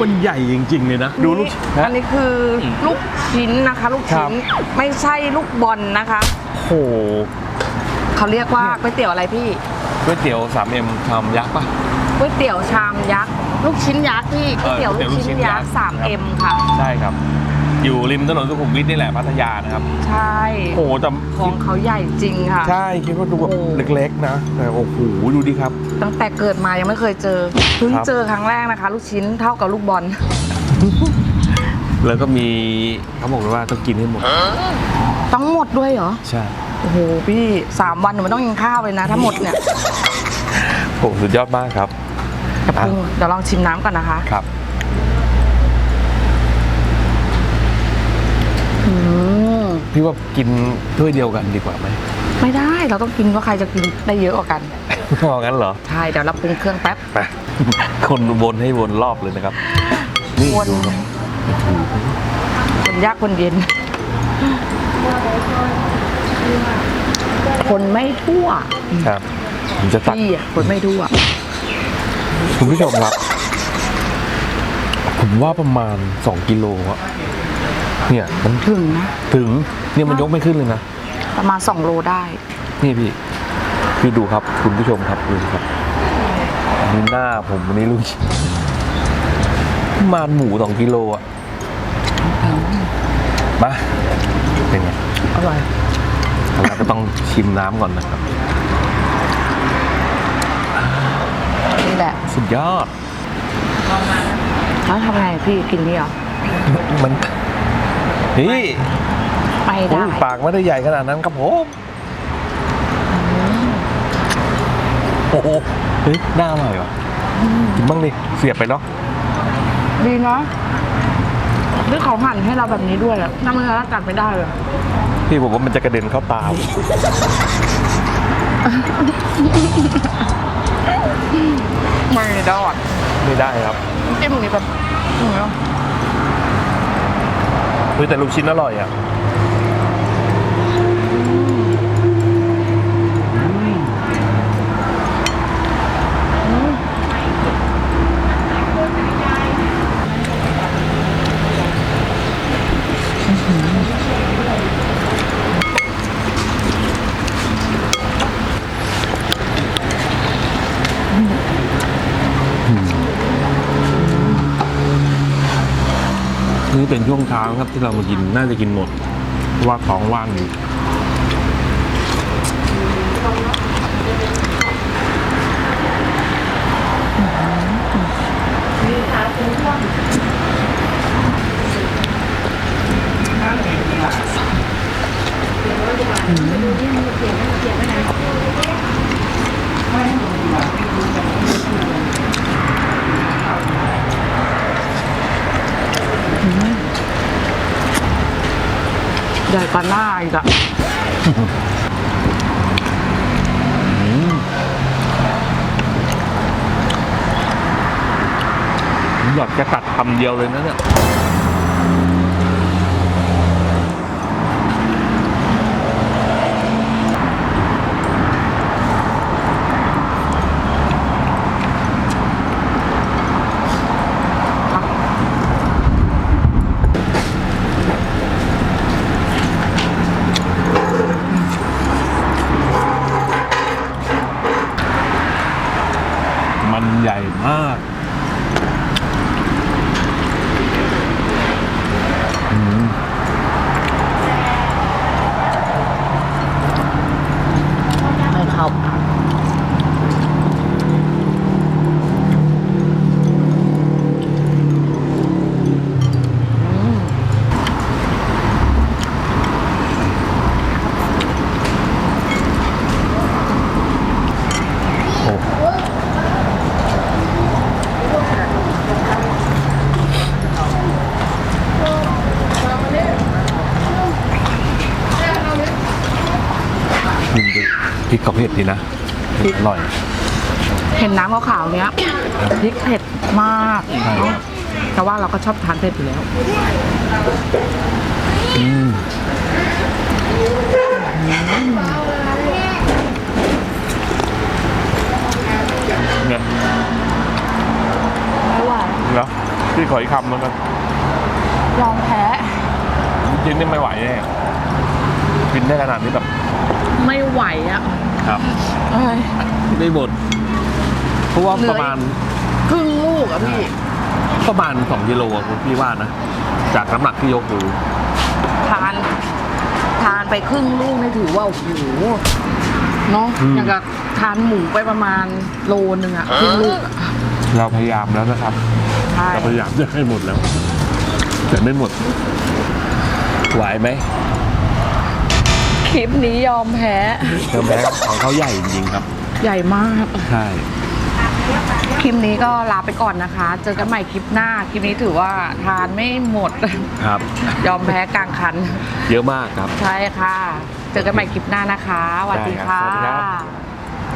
มันใหญ่จริง ๆ เลยนะ ดูลูกอันนี้คือลูกชิ้นนะคะ ลูกชิ้นไม่ใช่ลูกบอลนะคะ โอ้โหเขาเรียกว่าก๋วยเตี๋ยวอะไรพี่ก๋วยเตี๋ยว 3M ชามยักษ์ป่ะ ก๋วยเตี๋ยวชามยักษ์ ลูกชิ้นยักษ์พี่ก๋วยเตี๋ยวเออก๋วยเตี๋ยวลูลูกกชิ้ชิ้นนยัยักกษ์ษ์ 3M ค่ะ ใช่ครับ อยู่ริมถนนสุขุมวิทนี่แหละพัทยานะครับ ใช่โอ้โหแต่ของเขาใหญ่จริงค่ะ ใช่คิดว่าดูแบบโอ้เล็กๆนะ แต่โอ้โหดูดิครับ ตั้งแต่เกิดมายังไม่เคยเจอเพิ่งครับเจอครั้งแรกนะคะ ลูกชิ้นเท่ากับลูกบอล แล้วก็มีเขาบอกเลยว่าต้องกินให้หมด ต้องหมดด้วยเหรอ ใช่โอ้โหพี่สามวันหนูไม่ต้องกินข้าวเลยนะ ถ้าหมดเนี่ยโอ้สุดยอดมากครับกับพึ่งเดี๋ยวลองชิมน้ำก่อนนะคะครับ อืม พี่ว่ากินถ้วยเดียวกันดีกว่าไหมไม่ได้เราต้องกินว่าใครจะกินได้เยอะกว่ากันพองั้นเหรอใช่เดี๋ยวเราปรุงเครื่องแป๊บไปคนวนให้วนรอบเลยนะครับ นี่วนดูครับคนยากคนเย็น คนไม่ทั่วครับผมจะตักพี่อะคนไม่ทั่วคุณผู้ชมครับ ผมว่าประมาณ 2 กิโลอะ เนี่ยมันถึงนะ ถึงเนี่ยมันยกไม่ขึ้นเลยนะ ประมาณ 2 โลได้ นี่พี่ พี่ดูครับคุณผู้ชมครับดูสิครับอันนี่หน้าผมวันนี้ลูกชิ้นประมาณหมูสองกิโลอะมาเป็นไงอร่อยเราก็ต้องชิมน้ำก่อนนะครับนี่แหละสุดยอดแล้วทำไงพี่กินนี่เหรอมัน นี่ไม่โอ้ได้ยปากไม่ได้ใหญ่ขนาดนั้นครับผมโอ้โหเฮ้ยน่าอร่อยว่ะกินบ้างดิเสียบไปเนาะดีนะด้วยเขาหั่นให้เราแบบนี้ด้วยอะน้ำมันแล้วกัดไม่ได้เลยพี่ผมว่ามันจะกระเด็นเข้าตาผมไม่ได้ไม่ได้ครับจิ้มนี่แบบ อืมเฮ้ยแต่ลูกชิ้นอร่อยอะ นี่เป็นช่วงเช้าครับที่เรามากินน่าจะกินหมดเพราะว่าท้องว่างอยู่ ใหญ่กว่าหน้าอีกอะหยอยากจะตัดคำเดียวเลยนะเนี่ย ใหญ่มาก พริกเขาเผ็ดดีนะอร่อย เห็นน้ำขาวๆเนี้ยพริกเผ็ดมากใช่แต่ว่าเราก็ชอบทานเผ็ดอยู่แล้ว อืมเนี่ยไม่ไหวเหรอจพี่ขออีกคำแล้วกันยอมแพ้ กินนี่ไม่ไหวแน่กินได้ขนาดนี้แบบ ไม่ไหวอะครับ เอ้ยไม่หมด เพราะว่าเหลือประมาณครึ่งลูกอะพี่ ประมาณสองกิโลอะคุณพี่ว่านะ จากน้ำหนักที่ยกดูทาน ทานไปครึ่งลูกนี่ถือว่าโอ้โหเนาะอืมอย่างกับทานหมูไปประมาณโลนึงอะครึ่งลูกอะเราพยายามแล้วนะครับ ใช่เราพยายามจะให้หมดแล้ว แต่ไม่หมด ไหวไหม คลิปนี้ยอมแพ้ เทอร์แบงของเขาใหญ่จริงๆครับ ใหญ่มาก ใช่ คลิปนี้ก็ลาไปก่อนนะคะ เจอกันใหม่คลิปหน้า คลิปนี้ถือว่าทานไม่หมด ครับ ยอมแพ้กลางคัน เยอะมากครับ ใช่ค่ะ เจอกันใหม่คลิปหน้านะคะสวัสดีได้ครัค่ะบสวัสดีครับ